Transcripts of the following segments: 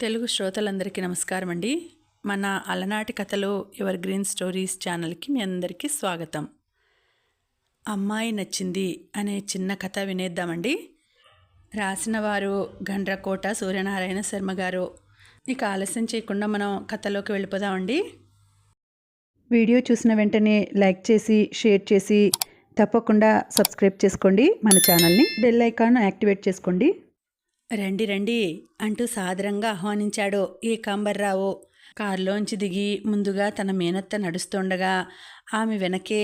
తెలుగు శ్రోతలందరికీ నమస్కారం అండి మన అలనాటి కథలు ఎవర్ గ్రీన్ స్టోరీస్ ఛానల్కి మీ అందరికీ స్వాగతం. అమ్మాయి నచ్చింది అనే చిన్న కథ వినేద్దామండి. రాసిన వారు గండ్రకోట సూర్యనారాయణ శర్మ గారు. ఇక ఆలస్యం చేయకుండా మనం కథలోకి వెళ్ళిపోదామండి. వీడియో చూసిన వెంటనే లైక్ చేసి షేర్ చేసి తప్పకుండా సబ్స్క్రైబ్ చేసుకోండి. మన ఛానల్ని బెల్ ఐకాన్ యాక్టివేట్ చేసుకోండి. రండి రండి అంటూ సాదరంగా ఆహ్వానించాడు ఏకాంబర్రావు కారులోంచి దిగి ముందుగా తన మేనత్త నడుస్తుండగా ఆమె వెనకే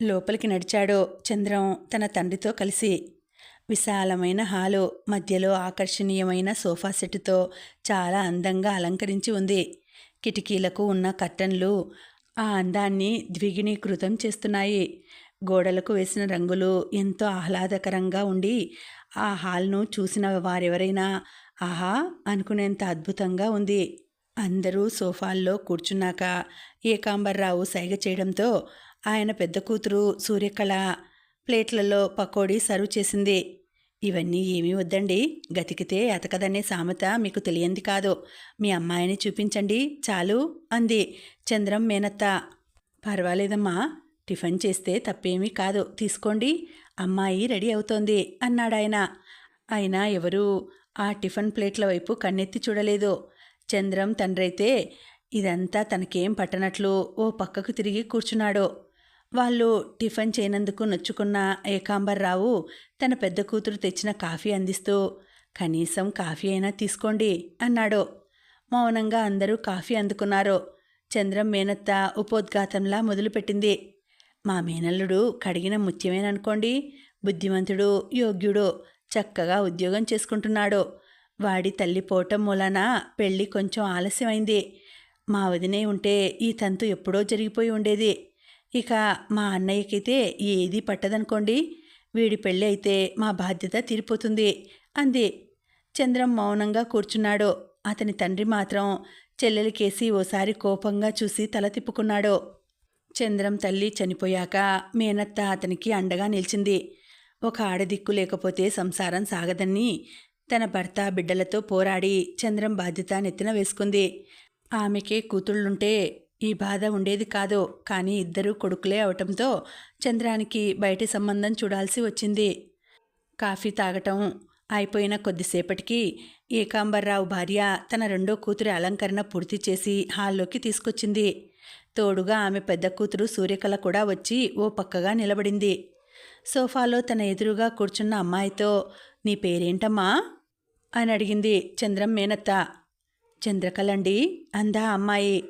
లోపలికి నడిచాడు చంద్రం తన తండ్రితో కలిసి. విశాలమైన హాలు మధ్యలో ఆకర్షణీయమైన సోఫా సెట్టుతో చాలా అందంగా అలంకరించి ఉంది. కిటికీలకు ఉన్న కర్టన్లు ఆ అందాన్ని ద్విగుణీకృతం చేస్తున్నాయి. గోడలకు వేసిన రంగులు ఎంతో ఆహ్లాదకరంగా ఉండి ఆ హాల్ను చూసిన వారెవరైనా ఆహా అనుకునేంత అద్భుతంగా ఉంది. అందరూ సోఫాల్లో కూర్చున్నాక ఏకాంబర్రావు సైగ చేయడంతో ఆయన పెద్ద కూతురు సూర్యకళ ప్లేట్లలో పకోడీ సర్వ్ చేసింది. ఇవన్నీ ఏమీ వద్దండి. గతికితే అతకదనే సామెత మీకు తెలియంది కాదు. మీ అమ్మాయిని చూపించండి. చాలు అంది చంద్రం మేనత్త. పర్వాలేదమ్మా. టిఫిన్ చేస్తే తప్పేమీ కాదు. తీసుకోండి. అమ్మాయి రెడీ అవుతోంది అన్నాడాయన. అయినా ఎవరూ ఆ టిఫిన్ ప్లేట్ల వైపు కన్నెత్తి చూడలేదు. చంద్రం తండ్రైతే ఇదంతా తనకేం పట్టనట్లు ఓ పక్కకు తిరిగి కూర్చున్నాడు. వాళ్ళు టిఫిన్ చేయనందుకు నొచ్చుకున్న ఏకాంబర్రావు తన పెద్ద కూతురు తెచ్చిన కాఫీ అందిస్తూ కనీసం కాఫీ అయినా తీసుకోండి అన్నాడు. మౌనంగా అందరూ కాఫీ అందుకున్నారు. చంద్రం మేనత్త ఉపోద్ఘాతంలా మొదలుపెట్టింది. మా మేనల్లుడు కడిగిన ముత్యమేననుకోండి. బుద్ధిమంతుడు యోగ్యుడు చక్కగా ఉద్యోగం చేసుకుంటున్నాడు. వాడి తల్లి పోవటం మూలన పెళ్ళి కొంచెం ఆలస్యమైంది. మా వదినే ఉంటే ఈ తంతు ఎప్పుడో జరిగిపోయి ఉండేది. ఇక మా అన్నయ్యకైతే ఏదీ పట్టదనుకోండి. వీడి పెళ్ళి అయితే మా బాధ్యత తీరిపోతుంది అంది. చంద్రం మౌనంగా కూర్చున్నాడు. అతని తండ్రి మాత్రం చెల్లెలికేసి ఓసారి కోపంగా చూసి తల తిప్పుకున్నాడు. చంద్రం తల్లి చనిపోయాక మేనత్త అతనికి అండగా నిలిచింది. ఒక ఆడదిక్కు లేకపోతే సంసారం సాగదని తన భర్త బిడ్డలతో పోరాడి చంద్రం బాధ్యత నెత్తిన వేసుకుంది. ఆమెకే కూతుళ్ళుంటే ఈ బాధ ఉండేది కాదు. కానీ ఇద్దరూ కొడుకులే అవటంతో చంద్రానికి బయటి సంబంధం చూడాల్సి వచ్చింది. కాఫీ తాగటం అయిపోయిన కొద్దిసేపటికి ఏకాంబర్రావు భార్య తన రెండో కూతురి అలంకరణ పూర్తి చేసి హాల్లోకి తీసుకొచ్చింది. తోడుగా ఆమె పెద్ద కూతురు సూర్యకళ కూడా వచ్చి ఓ పక్కగా నిలబడింది. సోఫాలో తన ఎదురుగా కూర్చున్న అమ్మాయితో నీ పేరేంటమ్మా? అని అడిగింది చంద్రం మేనత్త. చంద్రకళండి అందా అమ్మాయి.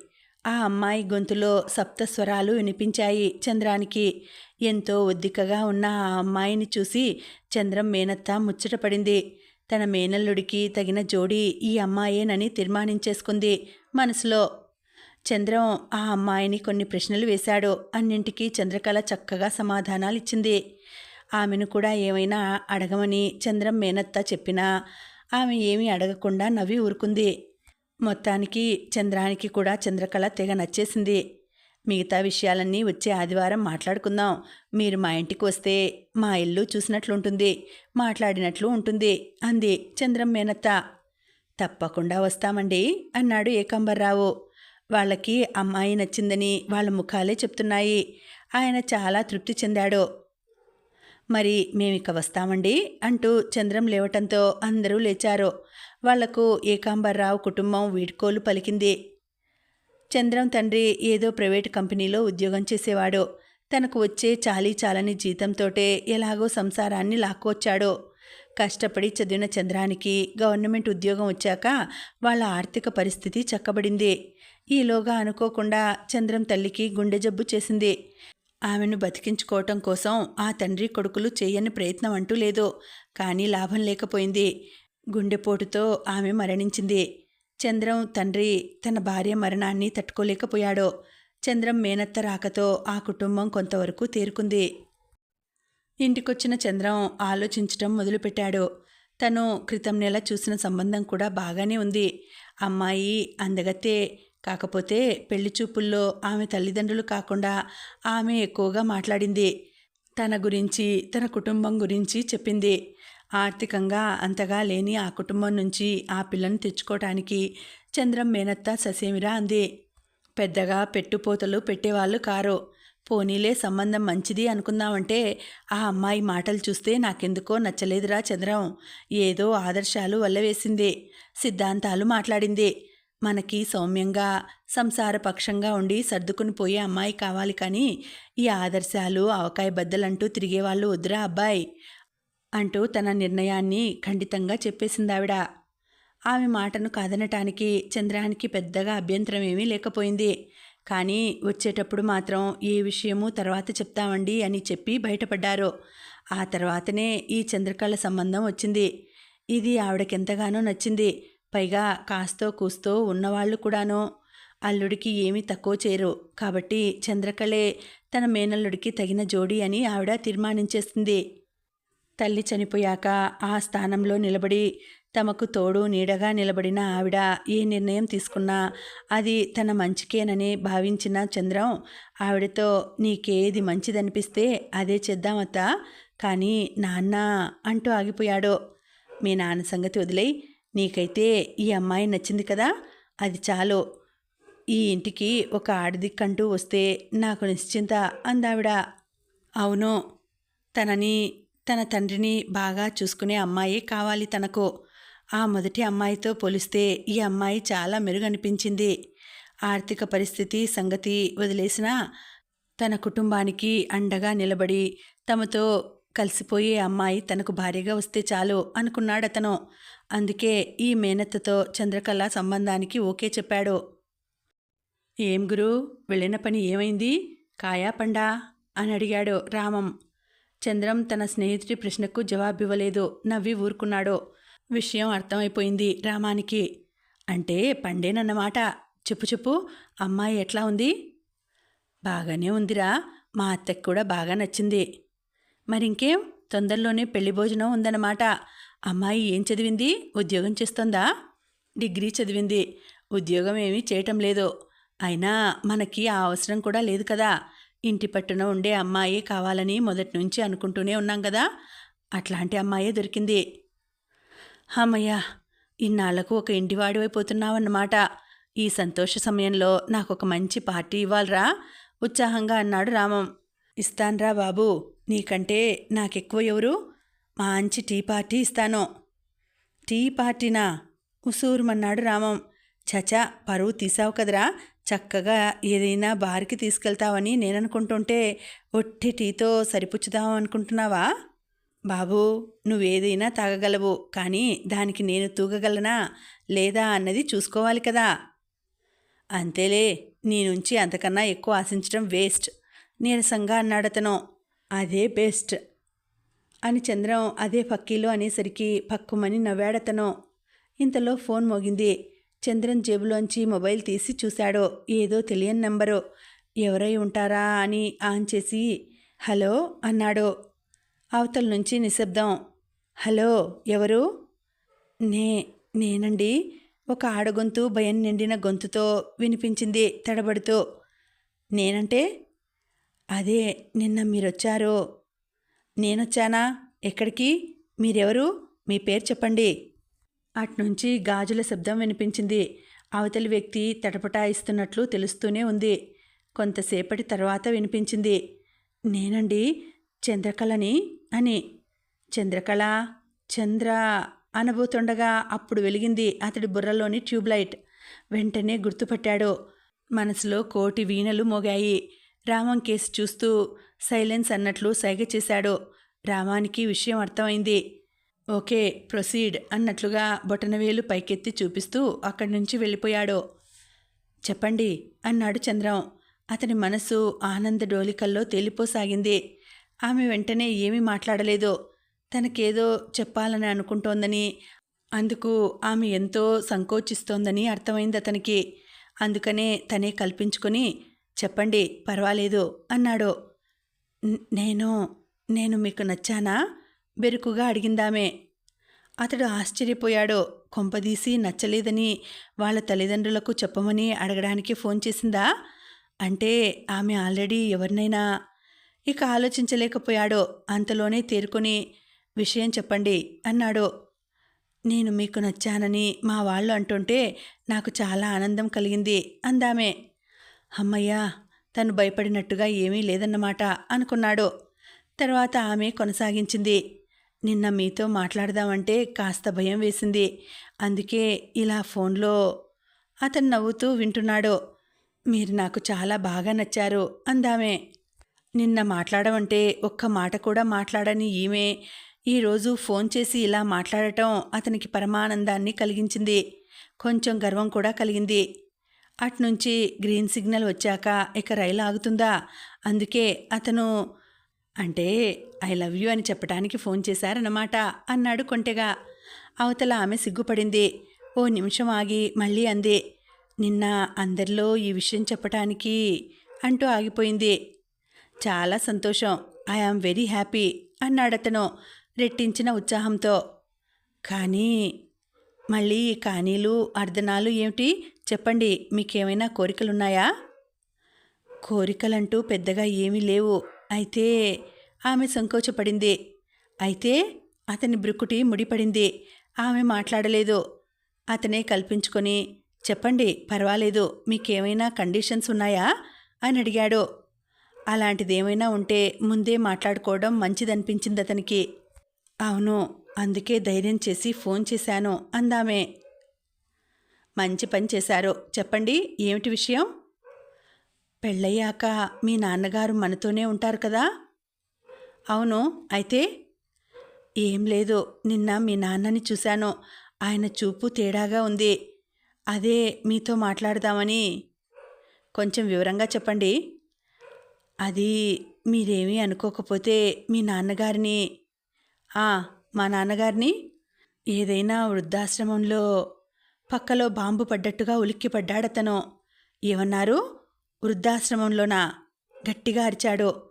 ఆ అమ్మాయి గొంతులో సప్తస్వరాలు వినిపించాయి చంద్రానికి. ఎంతో ఒద్దికగా ఉన్న ఆ అమ్మాయిని చూసి చంద్రం మేనత్త ముచ్చటపడింది తన మేనల్లుడికి తగిన జోడి ఈ అమ్మాయేనని తీర్మానించేసుకుంది మనసులో. చంద్రం ఆ అమ్మాయిని కొన్ని ప్రశ్నలు వేశాడు. అన్నింటికీ చంద్రకళ చక్కగా సమాధానాలు ఇచ్చింది ఆమెను కూడా ఏమైనా అడగమని చంద్రం మేనత్త చెప్పినా ఆమె ఏమీ అడగకుండా నవ్వి ఊరుకుంది. మొత్తానికి చంద్రానికి కూడా చంద్రకళ తెగ నచ్చేసింది. మిగతా విషయాలన్నీ వచ్చే ఆదివారం మాట్లాడుకుందాం. మీరు మా ఇంటికి వస్తే మా ఇల్లు చూసినట్లుంటుంది. మాట్లాడినట్లు ఉంటుంది అంది చంద్రం మేనత్త. తప్పకుండా వస్తామండి అన్నాడు ఏకంబర్రావు. వాళ్ళకి అమ్మాయి నచ్చిందని వాళ్ళ ముఖాలే చెప్తున్నాయి. ఆయన చాలా తృప్తి చెందాడు. మరి మేమిక వస్తామండి అంటూ చంద్రం లేవటంతో అందరూ లేచారు. వాళ్ళకు ఏకాంబర్రావు కుటుంబం వీడ్కోలు పలికింది. చంద్రం తండ్రి ఏదో ప్రైవేటు కంపెనీలో ఉద్యోగం చేసేవాడు. తనకు వచ్చే చాలీ చాలని జీతంతోటే ఎలాగో సంసారాన్ని లాక్కొచ్చాడు. కష్టపడి చదివిన చంద్రానికి గవర్నమెంట్ ఉద్యోగం వచ్చాక వాళ్ళ ఆర్థిక పరిస్థితి చక్కబడింది. ఈలోగా అనుకోకుండా చంద్రం తల్లికి గుండె జబ్బు చేసింది. ఆమెను బతికించుకోవటం కోసం ఆ తండ్రి కొడుకులు చేయని ప్రయత్నం అంటూ లేదు కానీ లాభం లేకపోయింది. గుండెపోటుతో ఆమె మరణించింది. చంద్రం తండ్రి తన భార్య మరణాన్ని తట్టుకోలేకపోయాడు చంద్రం మేనత్త రాకతో ఆ కుటుంబం కొంతవరకు తేరుకుంది. ఇంటికొచ్చిన చంద్రం ఆలోచించటం మొదలుపెట్టాడు. తను క్రితం నెల చూసిన సంబంధం కూడా బాగానే ఉంది. అమ్మాయి అందగతే కాకపోతే పెళ్ళి చూపుల్లో ఆమె తల్లిదండ్రులు కాకుండా ఆమె ఎక్కువగా మాట్లాడింది. తన గురించి తన కుటుంబం గురించి చెప్పింది. ఆర్థికంగా అంతగా లేని ఆ కుటుంబం నుంచి ఆ పిల్లను తెచ్చుకోవటానికి చంద్రం మేనత్త ససేమిరా అంది. పెద్దగా పెట్టుపోతలు పెట్టేవాళ్ళు కారు. పోనీలే సంబంధం మంచిది అనుకుందామంటే ఆ అమ్మాయి మాటలు చూస్తే నాకెందుకో నచ్చలేదురా చంద్రం. ఏదో ఆదర్శాలు వల్లవేసింది. సిద్ధాంతాలు మాట్లాడింది. మనకి సౌమ్యంగా సంసారపక్షంగా ఉండి సర్దుకుని పోయే అమ్మాయి కావాలి కానీ ఈ ఆదర్శాలు అవకాయ బద్దలంటూ తిరిగేవాళ్ళు వద్దురా అబ్బాయి అంటూ తన నిర్ణయాన్ని ఖండితంగా చెప్పేసిందావిడ. ఆమె మాటను కాదనటానికి చంద్రానికి పెద్దగా అభ్యంతరం ఏమీ లేకపోయింది. కానీ వచ్చేటప్పుడు మాత్రం ఏ విషయము తర్వాత చెప్తామండి అని చెప్పి బయటపడ్డారు. ఆ తర్వాతనే ఈ చంద్రకళ సంబంధం వచ్చింది. ఇది ఆవిడకెంతగానో నచ్చింది. పైగా కాస్తో కూస్తో ఉన్నవాళ్ళు కూడాను అల్లుడికి ఏమీ తక్కువ చేయరు. కాబట్టి చంద్రకళే తన మేనల్లుడికి తగిన జోడి అని ఆవిడ తీర్మానించేసింది తల్లి చనిపోయాక ఆ స్థానంలో నిలబడి తమకు తోడు నీడగా నిలబడిన ఆవిడ ఏ నిర్ణయం తీసుకున్నా అది తన మంచికేనని భావించిన చంద్రం ఆవిడతో నీకేది మంచిదనిపిస్తే అదే చేద్దామత్తా కానీ నాన్న అంటూ ఆగిపోయాడు. మీ నాన్న సంగతి వదిలేయి. నీకైతే ఈ అమ్మాయి నచ్చింది కదా? అది చాలు. ఈ ఇంటికి ఒక ఆడదిక్కంటూ వస్తే నాకు నిశ్చింత అందావిడ. అవును. తనని తన తండ్రిని బాగా చూసుకునే అమ్మాయి కావాలి తనకు. ఆ మొదటి అమ్మాయితో పోలిస్తే ఈ అమ్మాయి చాలా మెరుగనిపించింది. ఆర్థిక పరిస్థితి సంగతి వదిలేసినా తన కుటుంబానికి అండగా నిలబడి తమతో కలిసిపోయే అమ్మాయి తనకు భారీగా వస్తే చాలు అనుకున్నాడతను. అందుకే ఈ మేనత్తతో చంద్రకళ సంబంధానికి ఓకే చెప్పాడు. ఏం గురు వెళ్ళిన పని ఏమైంది? కాయా పండా? అని అడిగాడు రామం. చంద్రం తన స్నేహితుడి ప్రశ్నకు జవాబివ్వలేదు నవ్వి ఊరుకున్నాడు. విషయం అర్థమైపోయింది రామానికి. అంటే పండేనన్నమాట. చెప్పు చెప్పు అమ్మాయి ఎట్లా ఉంది? బాగానే ఉందిరా మా అత్తకి కూడా బాగా నచ్చింది. మరింకేం? తొందరలోనే పెళ్ళి భోజనం ఉందన్నమాట. అమ్మాయి ఏం చదివింది? ఉద్యోగం చేస్తోందా? డిగ్రీ చదివింది. ఉద్యోగం ఏమీ చేయటం లేదు. అయినా మనకి ఆ అవసరం కూడా లేదు కదా. ఇంటి పట్టున ఉండే అమ్మాయి కావాలని మొదటి నుంచి అనుకుంటూనే ఉన్నాం కదా. అట్లాంటి అమ్మాయే దొరికింది. అమ్మయ్య ఇన్నాళ్ళకు ఒక ఇంటివాడివైపోతున్నావన్నమాట ఈ సంతోష సమయంలో నాకు ఒక మంచి పార్టీ ఇవ్వాలరా. ఉత్సాహంగా అన్నాడు రామం. ఇస్తాన్రా బాబు. నీకంటే నాకెక్కువ ఎవరు? మంచి టీ పార్టీ ఇస్తాను. టీ పార్టీనా? ఉసూరుమన్నాడు రామం. చచా పరువు తీసావు కదరా? చక్కగా ఏదైనా బార్కి తీసుకెళ్తావని నేననుకుంటుంటే ఒట్టి టీతో సరిపుచ్చుదాం అనుకుంటున్నావా? బాబూ నువ్వేదైనా తాగగలవు కానీ దానికి నేను తూగగలనా? లేదా అన్నది చూసుకోవాలి కదా. అంతేలే నీ నుంచి అంతకన్నా ఎక్కువ ఆశించడం వేస్ట్ నీరసంగా అన్నాడతను. అదే బెస్ట్. అని చంద్రం అదే పక్కీలో అనేసరికి పక్కుమని నవ్వాడతను. ఇంతలో ఫోన్ మోగింది. చంద్రం జేబులోంచి మొబైల్ తీసి చూశాడు. ఏదో తెలియని నంబరు. ఎవరై ఉంటారా అని ఆన్ చేసి హలో అన్నాడు. అవతల నుంచి నిశ్శబ్దం. హలో ఎవరు? నే నేనండి. ఒక ఆడగొంతు భయం నిండిన గొంతుతో వినిపించింది తడబడుతూ. నేనంటే? అదే నిన్న మీరొచ్చారు. నేనొచ్చానా? ఎక్కడికి? మీరెవరు? మీ పేరు చెప్పండి. అట్నుంచి గాజుల శబ్దం వినిపించింది. అవతలి వ్యక్తి తటపటాయిస్తున్నట్లు తెలుస్తూనే ఉంది. కొంతసేపటి తర్వాత వినిపించింది. నేనండి చంద్రకళని అని. చంద్రకళ చంద్ర అనబోతుండగా అప్పుడు వెలిగింది అతడి బుర్రలోని ట్యూబ్లైట్. వెంటనే గుర్తుపట్టాడు. మనసులో కోటి వీణలు మోగాయి. రామం కేసు చూస్తూ సైలెన్స్ అన్నట్లు సైగ చేశాడు. రామానికి విషయం అర్థమైంది. ఓకే ప్రొసీడ్ అన్నట్లుగా బొటనవేలు పైకెత్తి చూపిస్తూ అక్కడి నుంచి వెళ్ళిపోయాడు. చెప్పండి అన్నాడు చంద్రం. అతని మనసు ఆనంద డోలికల్లో తేలిపోసాగింది. ఆమె వెంటనే ఏమీ మాట్లాడలేదు. తనకేదో చెప్పాలని అనుకుంటోందని అందుకు ఆమె ఎంతో సంకోచిస్తోందని అర్థమైంది అతనికి. అందుకనే తనే కల్పించుకొని చెప్పండి పర్వాలేదు అన్నాడు. నేను నేను మీకు నచ్చానా? బెరుకుగా అడిగిందామే. అతడు ఆశ్చర్యపోయాడు. కొంపదీసి నచ్చలేదని వాళ్ళ తల్లిదండ్రులకు చెప్పమని అడగడానికి ఫోన్ చేసిందా? అంటే ఆమె ఆల్రెడీ ఎవరినైనా? ఇక ఆలోచించలేకపోయాడు. అంతలోనే తేరుకొని విషయం చెప్పండి అన్నాడు. నేను మీకు నచ్చానని మా వాళ్ళు అంటుంటే నాకు చాలా ఆనందం కలిగింది అందామే. అమ్మయ్యా తను భయపడినట్టుగా ఏమీ లేదన్నమాట అనుకున్నాడు. తర్వాత ఆమె కొనసాగించింది. నిన్న మీతో మాట్లాడదామంటే కాస్త భయం వేసింది. అందుకే ఇలా ఫోన్లో అతను నవ్వుతూ వింటున్నాడు. మీరు నాకు చాలా బాగా నచ్చారు అందామే. నిన్న మాట్లాడమంటే ఒక్క మాట కూడా మాట్లాడని ఈమె ఈరోజు ఫోన్ చేసి ఇలా మాట్లాడటం అతనికి పరమానందాన్ని కలిగించింది. కొంచెం గర్వం కూడా కలిగింది. అట్నుంచి గ్రీన్ సిగ్నల్ వచ్చాక ఇక రైలు ఆగుతుందా? అందుకే అతను అంటే ఐ లవ్ యూ అని చెప్పడానికి ఫోన్ చేశారన్నమాట అన్నాడు కొంటెగా. అవతల ఆమె సిగ్గుపడింది. ఓ నిమిషం ఆగి మళ్ళీ అంది. నిన్న అందరిలో ఈ విషయం చెప్పటానికి అంటూ ఆగిపోయింది. చాలా సంతోషం. ఐ ఆమ్ వెరీ హ్యాపీ అన్నాడతను రెట్టించిన ఉత్సాహంతో. కానీ మళ్ళీ ఈ కానీలు అర్ధనాలు ఏమిటి? చెప్పండి మీకేమైనా కోరికలున్నాయా? కోరికలంటూ పెద్దగా ఏమీ లేవు. అయితే ఆమె సంకోచపడింది. అయితే అతని బ్రుకుటి ముడిపడింది. ఆమె మాట్లాడలేదు. అతనే కల్పించుకొని చెప్పండి పర్వాలేదు మీకేమైనా కండిషన్స్ ఉన్నాయా? అని అడిగాడు. అలాంటిదేమైనా ఉంటే ముందే మాట్లాడుకోవడం మంచిదనిపించింది అతనికి. అవును అందుకే ధైర్యం చేసి ఫోన్ చేశాను అందామే. మంచి పని చేశారు చెప్పండి. ఏమిటి విషయం? పెళ్ళయ్యాక మీ నాన్నగారు మనతోనే ఉంటారు కదా? అవును. అయితే? ఏం లేదు. నిన్న మీ నాన్నని చూశాను. ఆయన చూపు తేడాగా ఉంది. అదే మీతో మాట్లాడదామని. కొంచెం వివరంగా చెప్పండి. అది మీరేమీ అనుకోకపోతే మీ నాన్నగారిని మా నాన్నగారిని ఏదైనా వృద్ధాశ్రమంలో పక్కలో బాంబు పడ్డట్టుగా ఉలిక్కిపడ్డాడతను. ఏమన్నారు? వృద్ధాశ్రమంలోనా గట్టిగా అరిచాడు.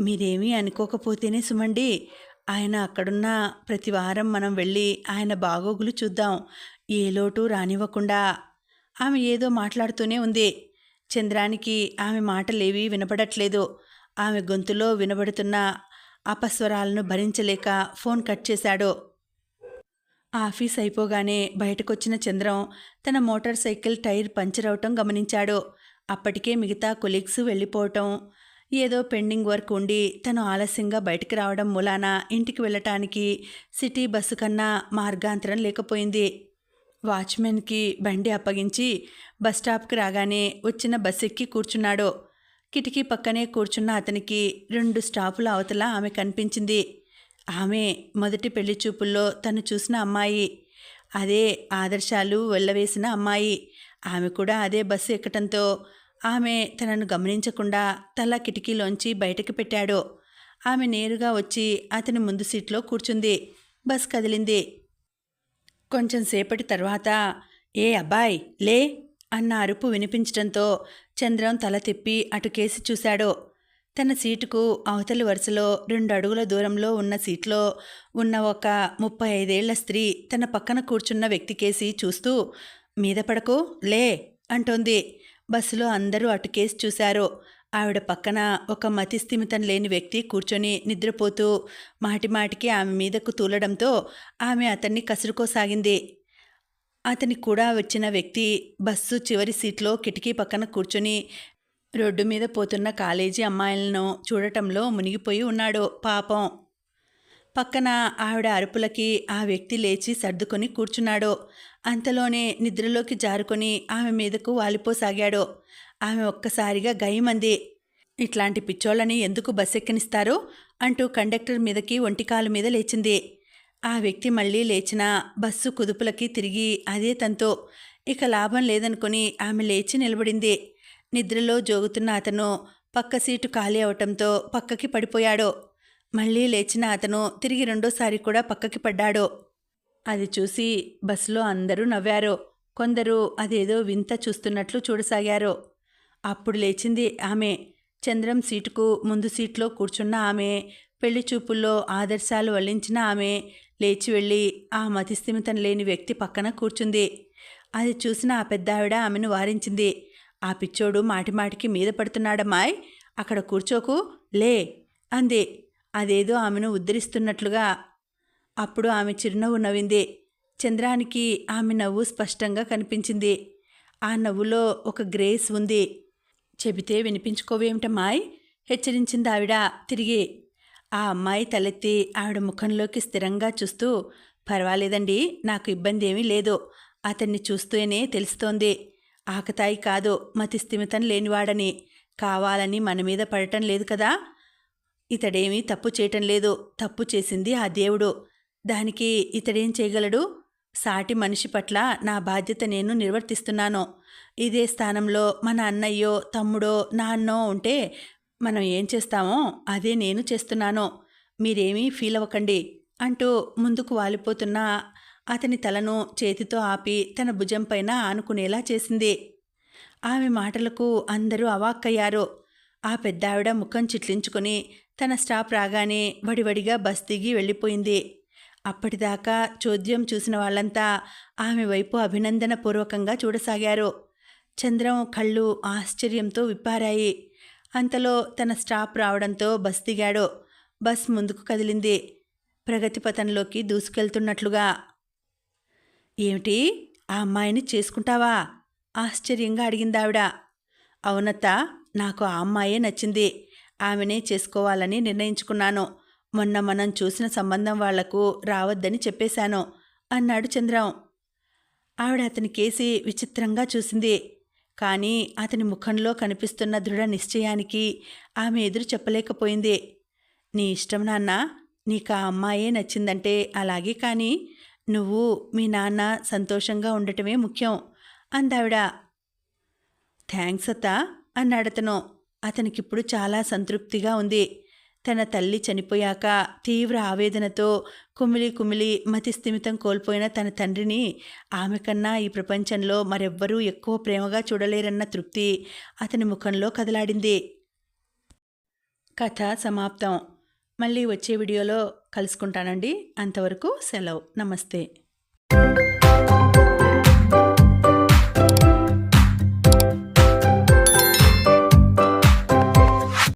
మీరేమీ అనుకోకపోతేనే సుమండి ఆయన అక్కడున్న ప్రతి వారం మనం వెళ్ళి ఆయన బాగోగులు చూద్దాం. ఏ లోటు రానివ్వకుండా. ఆమె ఏదో మాట్లాడుతూనే ఉంది. చంద్రానికి ఆమె మాటలేవీ వినపడట్లేదు. ఆమె గొంతులో వినబడుతున్న అపస్వరాలను భరించలేక ఫోన్ కట్ చేశాడు. ఆఫీస్ అయిపోగానే బయటకొచ్చిన చంద్రం తన మోటార్ సైకిల్ టైర్ పంచర్ అవటం గమనించాడు. అప్పటికే మిగతా కొలీగ్స్ వెళ్ళిపోవటం ఏదో పెండింగ్ వర్క్ ఉండి తను ఆలస్యంగా బయటికి రావడం మూలాన ఇంటికి వెళ్ళటానికి సిటీ బస్సు కన్నా మార్గాంతరం లేకపోయింది. వాచ్మెన్కి బండి అప్పగించి బస్ స్టాప్కి రాగానే వచ్చిన బస్ ఎక్కి కూర్చున్నాడు. కిటికీ పక్కనే కూర్చున్న అతనికి రెండు స్టాపుల అవతల ఆమె కనిపించింది. ఆమె మొదటి పెళ్ళి చూపుల్లో తను చూసిన అమ్మాయి అదే ఆదర్శాలు వెళ్ళవేసిన అమ్మాయి. ఆమె కూడా అదే బస్సు ఎక్కటంతో ఆమె తనను గమనించకుండా తల కిటికీలోంచి బయటకు పెట్టాడు. ఆమె నేరుగా వచ్చి అతని ముందు సీట్లో కూర్చుంది. బస్ కదిలింది. కొంచెం సేపటి తర్వాత ఏ అబ్బాయ్ లే అన్న అరుపు వినిపించడంతో చంద్రం తల తిప్పి అటుకేసి చూశాడు. తన సీటుకు అవతలి వరుసలో రెండు అడుగుల దూరంలో ఉన్న సీట్లో ఉన్న ఒక ముప్పై ఐదేళ్ళ స్త్రీ తన పక్కన కూర్చున్న వ్యక్తికేసి చూస్తూ మీద పడకు లే అంటోంది. బస్సులో అందరూ అటుకేసి చూశారు. ఆవిడ పక్కన ఒక మతిస్థిమితం లేని వ్యక్తి కూర్చొని నిద్రపోతూ మాటిమాటికి ఆమె మీదకు తూలడంతో ఆమె అతన్ని కసురుకోసాగింది. అతనికి కూడా వచ్చిన వ్యక్తి బస్సు చివరి సీట్లో కిటికీ పక్కన కూర్చొని రోడ్డు మీద పోతున్న కాలేజీ అమ్మాయిలను చూడటంలో మునిగిపోయి ఉన్నాడు. పాపం. పక్కన ఆవిడ అరుపులకి ఆ వ్యక్తి లేచి సర్దుకొని కూర్చున్నాడు. అంతలోనే నిద్రలోకి జారుకొని ఆమె మీదకు వాలిపోసాగాడు. ఆమె ఒక్కసారిగా గయమంది ఇట్లాంటి పిచ్చోళ్ళని ఎందుకు బస్ ఎక్కనిస్తారు అంటూ కండక్టర్ మీదకి ఒంటికాలు మీద లేచింది. ఆ వ్యక్తి మళ్ళీ లేచిన బస్సు కుదుపులకి తిరిగి అదే తంతో. ఇక లాభం లేదనుకుని ఆమె లేచి నిలబడింది. నిద్రలో జోగుతున్న అతను పక్క సీటు ఖాళీ అవటంతో పక్కకి పడిపోయాడు. మళ్ళీ లేచిన అతను తిరిగి రెండోసారి కూడా పక్కకి పడ్డాడు. అది చూసి బస్సులో అందరూ నవ్వారు. కొందరు అదేదో వింత చూస్తున్నట్లు చూడసాగారు. అప్పుడు లేచింది ఆమె. చంద్రం సీటుకు ముందు సీట్లో కూర్చున్న ఆమె పెళ్ళి చూపుల్లో ఆదర్శాలు వల్లించిన ఆమె లేచి వెళ్ళి ఆ మతిస్థిమితం లేని వ్యక్తి పక్కన కూర్చుంది. అది చూసిన ఆ పెద్దావిడ ఆమెను వారించింది. ఆ పిచ్చోడు మాటిమాటికి మీద పడుతున్నాడమ్మాయ్. అక్కడ కూర్చోకు లే అంది. అదేదో ఆమెను ఉద్ధరిస్తున్నట్లుగా. అప్పుడు ఆమె చిరునవ్వు నవ్వింది. చంద్రానికి ఆమె నవ్వు స్పష్టంగా కనిపించింది. ఆ నవ్వులో ఒక గ్రేస్ ఉంది. చెబితే వినిపించుకోవేమిటమ్మాయ్? హెచ్చరించింది ఆవిడ తిరిగి. ఆ అమ్మాయి తలెత్తి ఆవిడ ముఖంలోకి స్థిరంగా చూస్తూ పర్వాలేదండి నాకు ఇబ్బంది ఏమీ లేదు. అతన్ని చూస్తూనే తెలుస్తోంది. ఆకతాయి కాదు మతి స్థిమితం లేనివాడని. కావాలని మన మీద పడటం లేదు కదా. ఇతడేమీ తప్పు చేయటం లేదు. తప్పు చేసింది ఆ దేవుడు. దానికి ఇతడేం చేయగలడు? సాటి మనిషి పట్ల నా బాధ్యత నేను నిర్వర్తిస్తున్నాను. ఇదే స్థానంలో మన అన్నయ్యో తమ్ముడో నాన్నో ఉంటే మనం ఏం చేస్తామో అదే నేను చేస్తున్నాను. మీరేమీ ఫీల్ అవ్వకండి అంటూ ముందుకు వాలిపోతున్న అతని తలను చేతితో ఆపి తన భుజంపైన ఆనుకునేలా చేసింది. ఆమె మాటలకు అందరూ అవాక్కయ్యారు. ఆ పెద్దావిడ ముఖం చిట్లించుకుని తన స్టాప్ రాగానే వడివడిగా బస్ దిగి వెళ్ళిపోయింది. అప్పటిదాకా చోద్యం చూసిన వాళ్ళంతా ఆమె వైపు అభినందనపూర్వకంగా చూడసాగారు. చంద్రం కళ్ళు ఆశ్చర్యంతో విప్పారాయి. అంతలో తన స్టాప్ రావడంతో బస్ దిగాడు. బస్ ముందుకు కదిలింది. ప్రగతిపథంలోకి దూసుకెళ్తున్నట్లుగా ఏమిటి? ఆ అమ్మాయిని చేసుకుంటావా? ఆశ్చర్యంగా అడిగిందావిడ. అవునత్త నాకు ఆ అమ్మాయే నచ్చింది. ఆమెనే చేసుకోవాలని నిర్ణయించుకున్నాను. మొన్న మనం చూసిన సంబంధం వాళ్ళకు రావద్దని చెప్పేశాను అన్నాడు చంద్రం. ఆవిడ అతని కేసి విచిత్రంగా చూసింది. కానీ అతని ముఖంలో కనిపిస్తున్న దృఢ నిశ్చయానికి ఆమె ఎదురు చెప్పలేకపోయింది. నీ ఇష్టం నాన్న నీకు ఆ అమ్మాయే నచ్చిందంటే అలాగే కానీ నువ్వు మీ నాన్న సంతోషంగా ఉండటమే ముఖ్యం అందావిడ. థ్యాంక్స్ అత్త అన్నాడతను. అతనికిప్పుడు చాలా సంతృప్తిగా ఉంది. తన తల్లి చనిపోయాక తీవ్ర ఆవేదనతో కుమిలి కుమిలి మతి స్థిమితం కోల్పోయిన తన తండ్రిని ఆమె కన్నా ఈ ప్రపంచంలో మరెవ్వరూ ఎక్కువ ప్రేమగా చూడలేరన్న తృప్తి అతని ముఖంలో కదలాడింది. కథ సమాప్తం. మళ్ళీ వచ్చే వీడియోలో కలుసుకుంటానండి. అంతవరకు సెలవు. నమస్తే.